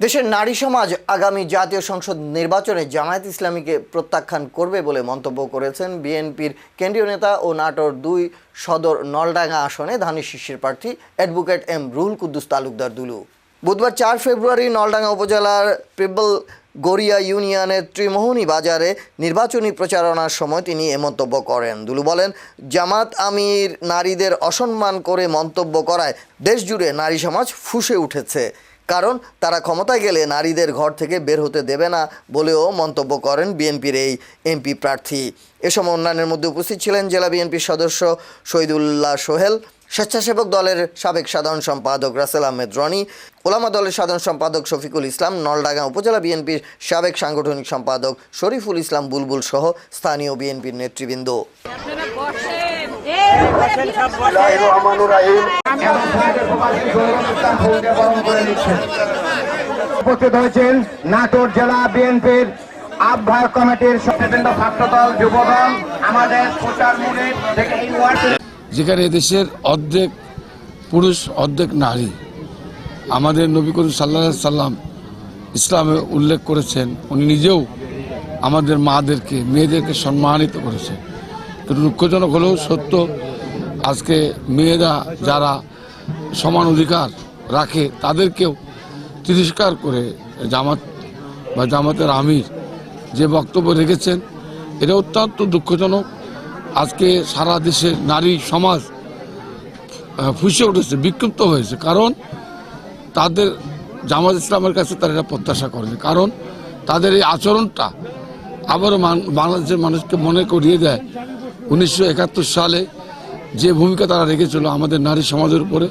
দেশের নারী সমাজ আগামী জাতীয় সংসদ নির্বাচনে জামায়াত ইসলামীকে প্রত্যাখ্যান করবে বলে মন্তব্য করেছেন বিএনপির কেন্দ্রীয় নেতা ও নাটোর দুই সদর নলডাঙ্গা আসনে ধানের শীর্ষের প্রার্থী অ্যাডভোকেট এম রুহুল কুদ্দুস তালুকদার দুলু। বুধবার চার ফেব্রুয়ারি নলডাঙ্গা উপজেলার পিবল গড়িয়া ইউনিয়নের ত্রিমোহনী বাজারে নির্বাচনী প্রচারণার সময় তিনি এ মন্তব্য করেন। দুলু বলেন, জামাত, আমির, নারীদের অসম্মান করে মন্তব্য করায় দেশজুড়ে নারী সমাজ ফুঁসে উঠেছে। কারণ তারা ক্ষমতায় গেলে নারীদের ঘর থেকে বের হতে দেবে না বলেও মন্তব্য করেন বিএনপির এই এমপি প্রার্থী। এ সময় অন্যান্যের মধ্যে উপস্থিত ছিলেন জেলা বিএনপির সদস্য শহীদুল্লাহ সোহেল, স্বেচ্ছাসেবক দলের সাবেক সাধারণ সম্পাদক রাসেল আহমেদ রনি, ওলামা দলের সাধারণ সম্পাদক শফিকুল ইসলাম, নলডাঙ্গা উপজেলা বিএনপির সাবেক সাংগঠনিক সম্পাদক শরীফুল ইসলাম বুলবুল সহ স্থানীয় বিএনপির নেতৃবৃন্দ। উপস্থিত হয়েছেন নাটোর জেলা বিএনপির আহ্বায়ক কমিটির বিভিন্ন ছাত্রদল যুবদল, আমাদের প্রচার যেখানে দেশের অর্ধেক পুরুষ, অর্ধেক নারী, আমাদের নবী করিম সাল্লা সাল্লাম ইসলামে উল্লেখ করেছেন, উনি নিজেও আমাদের মাদেরকে, মেয়েদেরকে সম্মানিত করেছেন। দুঃখজনক হলেও সত্য আজকে মেয়েরা যারা সমান অধিকার রাখে তাদেরকেও তিরস্কার করে জামাত বা জামাতের আমির যে বক্তব্য রেখেছেন এটা অত্যন্ত দুঃখজনক। আজকে সারা দেশের নারী সমাজ ফুঁসে উঠেছে, বিক্ষুব্ধ হয়েছে। কারণ তাদের জামাত ইসলামের কাছে তারা এটা প্রত্যাশা করেনি। কারণ তাদের এই আচরণটা আবারও বাংলাদেশের মানুষকে মনে করিয়ে দেয়। উনিশশো একাত্তর সালে যে ভূমিকা তারা রেখেছিল আমাদের নারী সমাজের উপরে,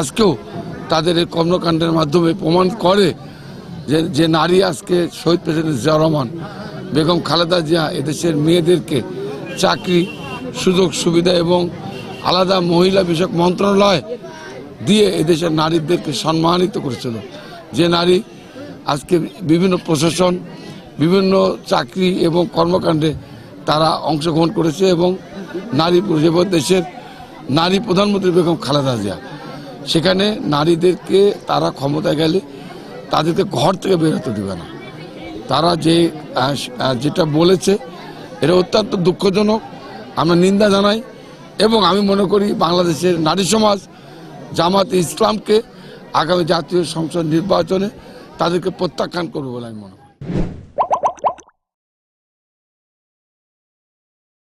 আজকেও তাদের এই কর্মকাণ্ডের মাধ্যমে প্রমাণ করে যে যে নারী আজকে শহীদ প্রেসিডেন্ট জিয়া রহমান, বেগম খালেদা জিয়া এদেশের মেয়েদেরকে চাকরি, সুযোগ, সুবিধা এবং আলাদা মহিলা বিষয়ক মন্ত্রণালয় দিয়ে এদেশের নারীদেরকে সম্মানিত করেছিল। যে নারী আজকে বিভিন্ন প্রশাসন, বিভিন্ন চাকরি এবং কর্মকাণ্ডে তারা অংশগ্রহণ করেছে এবং নারী পুরুষ এবং দেশের নারী প্রধানমন্ত্রী বেগম খালেদা জিয়া। সেখানে নারীদেরকে তারা ক্ষমতায় গেলে তাদেরকে ঘর থেকে বেরোতে দেবে না। তারা যে যেটা বলেছে, এটা অত্যন্ত দুঃখজনক। আমরা নিন্দা জানাই এবং আমি মনে করি বাংলাদেশের নারী সমাজ, জামাত ইসলামকে আগামী জাতীয় সংসদ নির্বাচনে তাদেরকে প্রত্যাখ্যান করবে বলে আমি মনে করি।